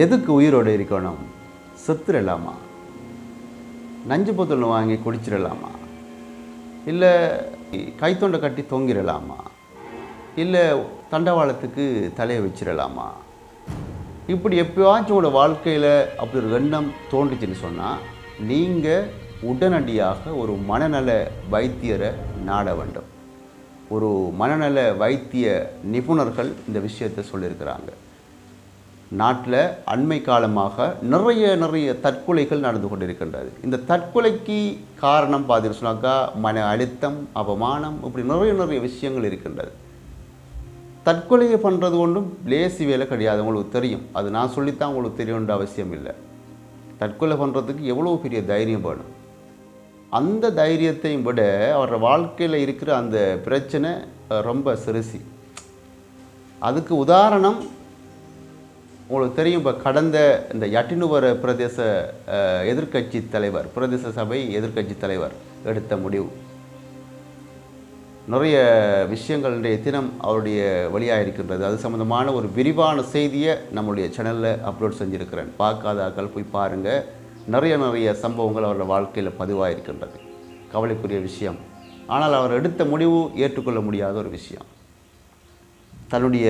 எதுக்கு உயிரோடு இருக்கணும்? செத்துடலாமா நஞ்சு போத்தல் வாங்கி குடிச்சிடலாமா இல்லை கைத்தொண்டை கட்டி தொங்கிடலாமா இல்லை தண்டவாளத்துக்கு தலையை வச்சிடலாமா இப்படி எப்பயாச்சும் உங்களோட வாழ்க்கையில் அப்படி ஒரு எண்ணம் தோன்றுச்சுன்னு சொன்னால் நீங்கள் உடனடியாக ஒரு மனநல வைத்தியரை நாட வேண்டும். ஒரு மனநல வைத்திய நிபுணர்கள் இந்த விஷயத்தை சொல்லியிருக்கிறாங்க. நாட்டில் அண்மை காலமாக நிறைய நிறைய தற்கொலைகள் நடந்து கொண்டிருக்கின்றது. இந்த தற்கொலைக்கு காரணம் பார்த்தீங்கன்னு சொன்னாக்கா மன அழுத்தம் அவமானம் இப்படி நிறைய நிறைய விஷயங்கள் இருக்கின்றது. தற்கொலையை பண்ணுறது ஒன்றும் லேசி வேலை கிடையாது உங்களுக்கு தெரியும். அது நான் சொல்லித்தான் உங்களுக்கு தெரியுன்ற அவசியம் இல்லை. தற்கொலை பண்ணுறதுக்கு எவ்வளோ பெரிய தைரியம் வேணும்? அந்த தைரியத்தையும் விட அவரோட வாழ்க்கையில் இருக்கிற அந்த பிரச்சனை ரொம்ப சிறுசி. அதுக்கு உதாரணம் உங்களுக்கு தெரியும் இப்போ கடந்த இந்த யட்டினுவர பிரதேச எதிர்க்கட்சி தலைவர் பிரதேச சபை எதிர்க்கட்சி தலைவர் எடுத்த முடிவு. நிறைய விஷயங்கள் இன்றைய தினம் அவருடைய வழியாக இருக்கின்றது. அது சம்மந்தமான ஒரு விரிவான செய்தியை நம்முடைய சேனலில் அப்லோட் செஞ்சுருக்கிறேன். பார்க்காதாக்கள் போய் பாருங்கள் நிறைய நிறைய சம்பவங்கள் அவரோட வாழ்க்கையில் பதிவாக இருக்கின்றது கவலைக்குரிய விஷயம். ஆனால் அவர் எடுத்த முடிவு ஏற்றுக்கொள்ள முடியாத ஒரு விஷயம். தன்னுடைய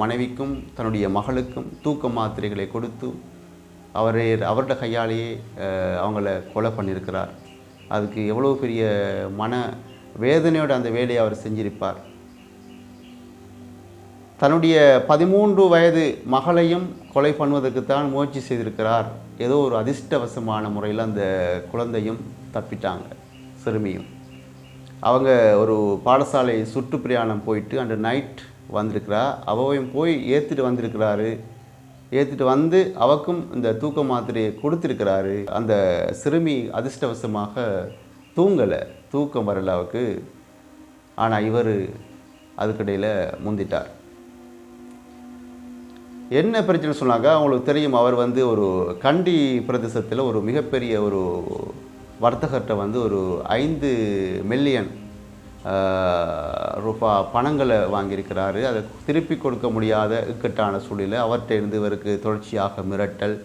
மனைவிக்கும் தன்னுடைய மகளுக்கும் தூக்க மாத்திரைகளை கொடுத்து அவரை அவரோட கையாலேயே அவங்கள கொலை பண்ணியிருக்கிறார். அதுக்கு எவ்வளோ பெரிய மன வேதனையோட அந்த வேலையை அவர் செஞ்சிருப்பார். தன்னுடைய பதிமூன்று வயது மகளையும் கொலை பண்ணுவதற்குத்தான் முயற்சி செய்திருக்கிறார். ஏதோ ஒரு அதிர்ஷ்டவசமான முறையில் அந்த குழந்தையும் தப்பிட்டாங்க சிறுமியும். அவங்க ஒரு பாடசாலை சுற்றுப்பிரயாணம் போயிட்டு அந்த நைட் வந்திருக்கிறா. அவவையும் போய் ஏற்றிட்டு வந்திருக்கிறாரு. ஏற்றுட்டு வந்து அவக்கும் இந்த தூக்க மாத்திரையை கொடுத்துருக்கிறாரு. அந்த சிறுமி அதிர்ஷ்டவசமாக தூங்கலை. தூக்கம் வரல அவக்கு ஆனால் இவர் அதுக்கிடையில் முந்திட்டார். என்ன பிரச்சனை சொன்னாங்க அவங்களுக்கு தெரியும் அவர் வந்து ஒரு கண்டி பிரதேசத்தில் ஒரு மிகப்பெரிய ஒரு வர்த்தகர்கிட்ட வந்து ஒரு ஐந்து மில்லியன் ரூபா பணங்களை வாங்கியிருக்கிறாரு. அதை திருப்பி கொடுக்க முடியாத இக்கட்டான சூழ்நிலை. அவர்கிட்ட இருந்து இவருக்கு தொடர்ச்சியாக மிரட்டல்.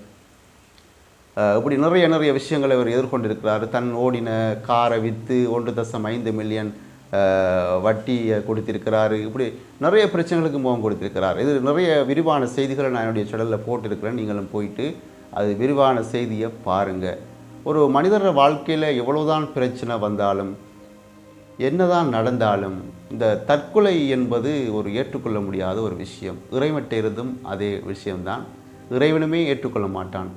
இப்படி நிறைய நிறைய விஷயங்களை இவர் எதிர்கொண்டிருக்கிறார். தன் ஓடின காரை விற்று ஒன்று தசம் ஐந்து மில்லியன் வட்டியை கொடுத்திருக்கிறாரு. இப்படி நிறைய பிரச்சனைகளுக்கு முகம் கொடுத்திருக்கிறார். இது நிறைய விரிவான செய்திகளை நான் என்னுடைய சடலில் போட்டிருக்கிறேன். நீங்களும் போயிட்டு அது விரிவான செய்தியை பாருங்கள் ஒரு மனிதர் வாழ்க்கையில் எவ்வளோதான் பிரச்சனை வந்தாலும் என்னதான் நடந்தாலும் இந்த தற்கொலை என்பது ஒரு ஏற்றுக்கொள்ள முடியாத ஒரு விஷயம். இறைவன்கிட்ட இருந்தும் அதே விஷயம்தான். இறைவனுமே ஏற்றுக்கொள்ள மாட்டான்.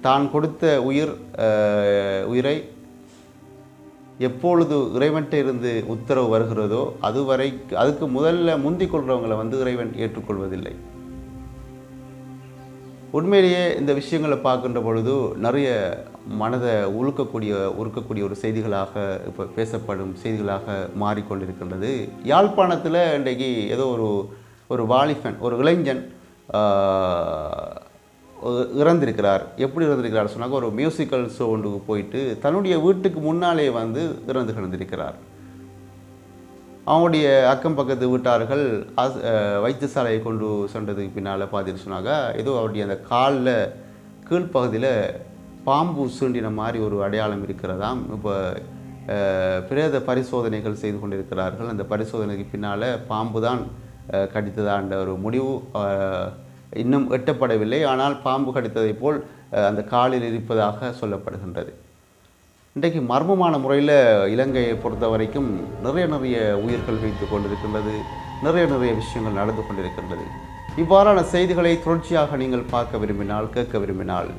தான் கொடுத்த உயிர் உயிரை எப்பொழுது இறைவன்கிட்ட இருந்து உத்தரவு வருகிறதோ அதுவரை அதுக்கு முதல்ல முந்திக் கொள்கிறவங்களை வந்து இறைவன் ஏற்றுக்கொள்வதில்லை. உண்மையிலேயே இந்த விஷயங்களை பார்க்கின்ற பொழுது நிறைய மனதை உழுக்கக்கூடிய உருக்கக்கூடிய ஒரு செய்திகளாக இப்போ பேசப்படும் செய்திகளாக மாறிக்கொண்டிருக்கின்றது. யாழ்ப்பாணத்தில் இன்றைக்கு ஏதோ ஒரு ஒரு வாலிபன் ஒரு இளைஞன் இறந்திருக்கிறார். எப்படி இறந்திருக்கிறார் சொன்னாக்க ஒரு மியூசிக்கல் ஷோ ஒன்றுக்கு போயிட்டு தன்னுடைய வீட்டுக்கு முன்னாலே வந்து இறந்து கிடந்திருக்கிறார். அவங்களுடைய அக்கம் பக்கத்து வீட்டார்கள் ஆஸ்- வைத்தியசாலையை கொண்டு சென்றதுக்கு பின்னால் பார்த்துட்டு சொன்னாங்க ஏதோ அவருடைய அந்த காலில் கீழ்ப்பகுதியில் பாம்பு சூண்டின மாதிரி ஒரு அடையாளம் இருக்கிறதாம். இப்போ பிரேத பரிசோதனைகள் செய்து கொண்டிருக்கிறார்கள். அந்த பரிசோதனைக்கு பின்னால் பாம்பு தான் கடித்ததான்ற ஒரு முடிவு இன்னும் எட்டப்படவில்லை. ஆனால் பாம்பு கடித்ததைப் போல் அந்த காலில் இருப்பதாக சொல்லப்படுகின்றது. இன்றைக்கு மர்மமான முறையில் இலங்கையை பொறுத்த வரைக்கும் நிறைய நிறைய உயிர்கள் வைத்து கொண்டிருக்கின்றது. நிறைய நிறைய விஷயங்கள் நடந்து கொண்டிருக்கின்றது. இவ்வாறான செய்திகளை தொடர்ச்சியாக நீங்கள் பார்க்க விரும்பினால் கேட்க விரும்பினால்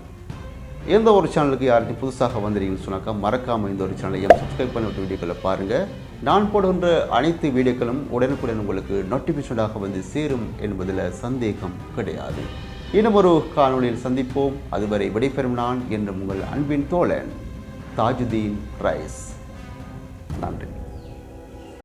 எந்த ஒரு சேனலுக்கு யாருக்கும் புதுசாக வந்திருக்கீங்கன்னு சொன்னாக்கா மறக்காமல் இந்த ஒரு சேனலையும் சப்ஸ்கிரைப் பண்ணிவிட்டு வீடியோக்களை பாருங்கள் நான் போடுகின்ற அனைத்து வீடியோக்களும் உடனுக்குடன் உங்களுக்கு நோட்டிஃபிகேஷனாக வந்து சேரும் என்பதில் சந்தேகம் கிடையாது. இன்னும் ஒரு காணொளியில் சந்திப்போம். அதுவரை விடைபெறும் நான் என்று உங்கள் அன்பின் தோழன். தாஜுதீன் ரைஸ். நன்றி.